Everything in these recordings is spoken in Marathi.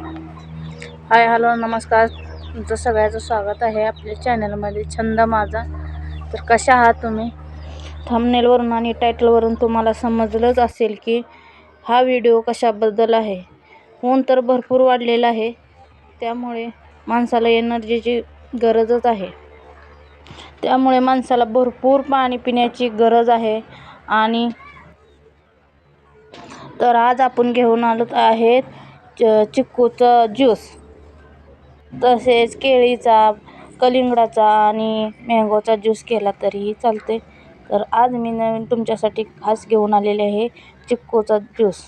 हाय हॅलो नमस्कार. तुमचं सगळ्याचं स्वागत आहे आपल्या चॅनलमध्ये. छंद माझा. तर कशा आहात तुम्ही? थंबनेलवरून आणि टायटलवरून तुम्हाला समजलंच असेल की हा व्हिडिओ कशाबद्दल आहे. ऊन तर भरपूर वाढलेलं आहे. त्यामुळे माणसाला एनर्जीची गरजच आहे. त्यामुळे माणसाला भरपूर पाणी पिण्याची गरज आहे. आणि तर आज आपण घेऊन आलो आहेत चिक्कूचा ज्यूस. तसेच केळीचा कलिंगडाचा आणि मँगोचा ज्यूस केला तरीही चालते तर आज मी नवीन तुमच्यासाठी खास घेऊन आलेले आहे चिक्कूचा ज्यूस.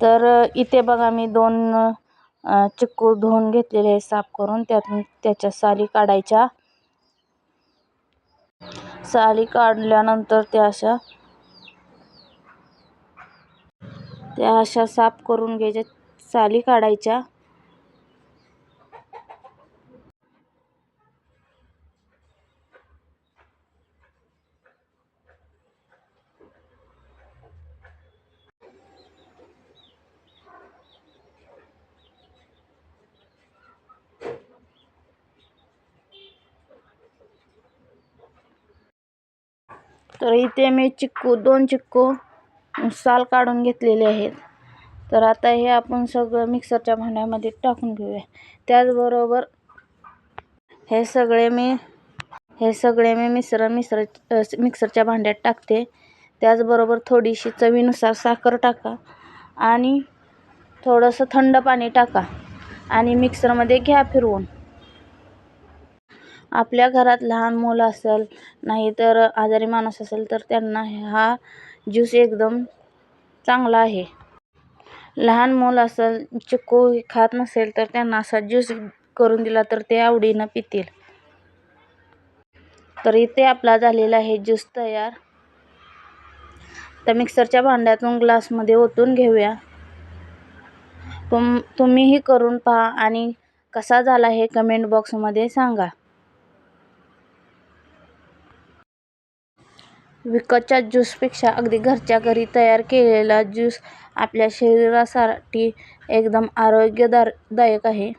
तर इथे बघा मी दोन चिक्कू धुवून घेतलेले आहे साफ करून. त्यातून त्याच्या साली काढायच्या. साली काढल्यानंतर त्या अशा त्या अशा साफ करून घ्यायच्या. साली काढायच्या. तर इथे मी चिक्कू दोन चिक्कू साल काढून घेतलेले आहेत. तर आता हे आपण सगळं मिक्सरच्या भांड्यामध्ये टाकून घेऊया. त्याचबरोबर हे सगळे मी हे सगळे मी मिश्रण मिश्र मिक्सरच्या भांड्यात टाकते. त्याचबरोबर थोडीशी चवीनुसार साखर टाका आणि थोडंसं थंड पाणी टाका आणि मिक्सरमध्ये घ्या फिरवून. आपल्या घरात लहान मुलं असेल नाही तर आजारी माणूस असेल तर त्यांना हा ज्यूस एकदम चांगला आहे. लहान मूल असेल चिक्कू खात नसेल तर त्यांना असा ज्यूस करून दिला तर ते आवडीनं पितील. तर इथे आपला झालेला आहे ज्यूस तयार. तर मिक्सरच्या भांड्यातून ग्लासमध्ये ओतून घेऊया. तुम तुम्हीही करून पहा आणि कसा झाला हे कमेंट बॉक्समध्ये सांगा. विकतच्या ज्यूसपेक्षा अगदी घरच्या घरी तयार केलेला ज्यूस आपल्या शरीरासाठी एकदम आरोग्यदारदायक आहे.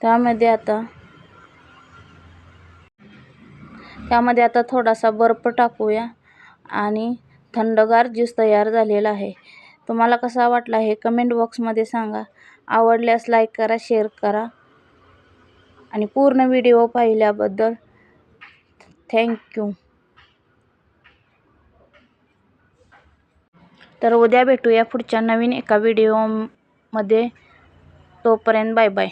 त्यामध्ये आता त्यामध्ये आता थोडासा बर्फ टाकूया आणि थंडगार ज्यूस तयार झालेला आहे. तुम्हाला कसा वाटला हे कमेंट बॉक्समध्ये सांगा. आवडल्यास लाईक करा शेअर करा आणि पूर्ण व्हिडिओ पाहिल्याबद्दल थँक्यू तर उद्या भेटूया पुढच्या नवीन एका व्हिडिओमध्ये तोपर्यंत बाय बाय